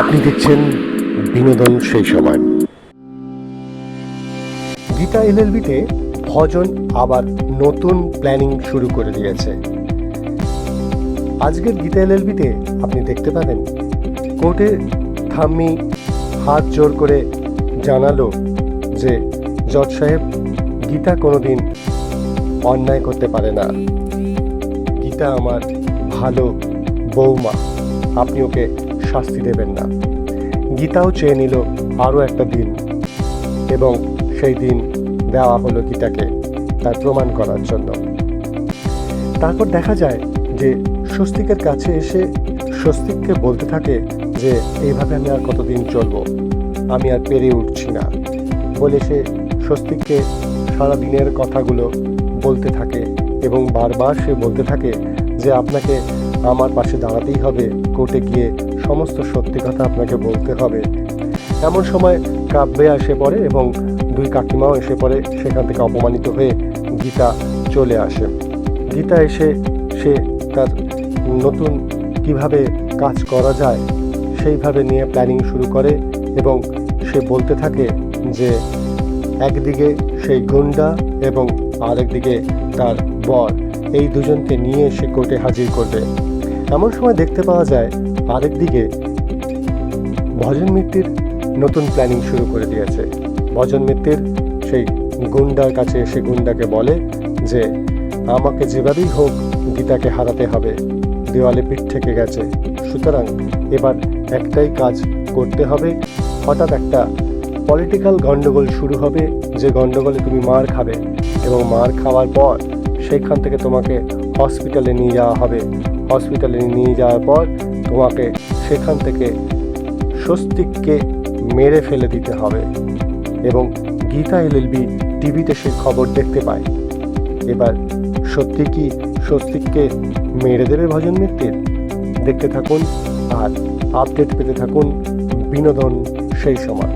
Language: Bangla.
আপনি দেখছেন বিনোদন সেই সময়। গীতা এলএলবিতে ভজন আবার নতুন প্ল্যানিং শুরু করে দিয়েছে। আজকের গীতা এলএলবিতে আপনি দেখতে পাবেন, কোর্টে থাম্মি হাত জোর করে জানালো যে জজ সাহেব, গীতা কোনোদিন অন্যায় করতে পারে না। গীতা আমার ভালো বৌমা, আপনি ওকে শাস্তি দেবেন না। গীতাও চেয়ে নিল আরও একটা দিন এবং সেই দিন দেওয়া হলো গীতাকে তার প্রমাণ করার জন্য। তারপর দেখা যায় যে স্বস্তিকের কাছে এসে স্বস্তিককে বলতে থাকে যে, এইভাবে আমি আর কতদিন চলবো? আমি আর পেরে উঠছি না। বলে সে স্বস্তিককে সারা দিনের কথাগুলো বলতে থাকে এবং বারবার সে বলতে থাকে যে, আপনাকে আমার পাশে দাঁড়াতেই হবে, কোর্টে গিয়ে সমস্ত সত্যি কথা আপনাকে বলতে হবে। এমন সময় কাব্যে এসে পড়ে এবং দুই কাকিমাও এসে পড়ে সেখান থেকে অপমানিত হয়ে গীতা চলে আসে। গীতা এসে সে তার নতুন কীভাবে কাজ করা যায় সেইভাবে নিয়ে প্ল্যানিং শুরু করে এবং সে বলতে থাকে যে, একদিকে সেই গুন্ডা এবং আরেকদিকে তার বর। এই দুজনকে নিয়ে সে কোর্টে হাজির করবে। এমন সময় দেখতে পাওয়া যায় আরেকদিকে ভজন মিত্তির নতুন প্ল্যানিং শুরু করে দিয়েছে। ভজন মিত্তির সেই গুন্ডার কাছে এসে গুন্ডাকে বলে যে, আমাকে যেভাবেই হোক গীতাকে হারাতে হবে। দেওয়ালে পিঠ থেকে গেছে। সুতরাং এবার একটাই কাজ করতে হবে। হঠাৎ একটা পলিটিক্যাল গণ্ডগোল শুরু হবে। যে গণ্ডগোলে তুমি মার খাবে এবং মার খাওয়ার পর সেইখান থেকে তোমাকে হসপিটালে নিয়ে যাওয়া হবে। হসপিটালে নিয়ে যাওয়ার পর তোমাকে সেখান থেকে স্বস্তিককে মেরে ফেলে দিতে হবে এবং গীতা এলএলবি টিভিতে সে খবর দেখতে পায়। এবার সত্যি কি স্বস্তিককে মেরে দেবে ভজন মিত্তির দেখতে থাকুন আর আপডেট পেতে থাকুন বিনোদন সেই সময়।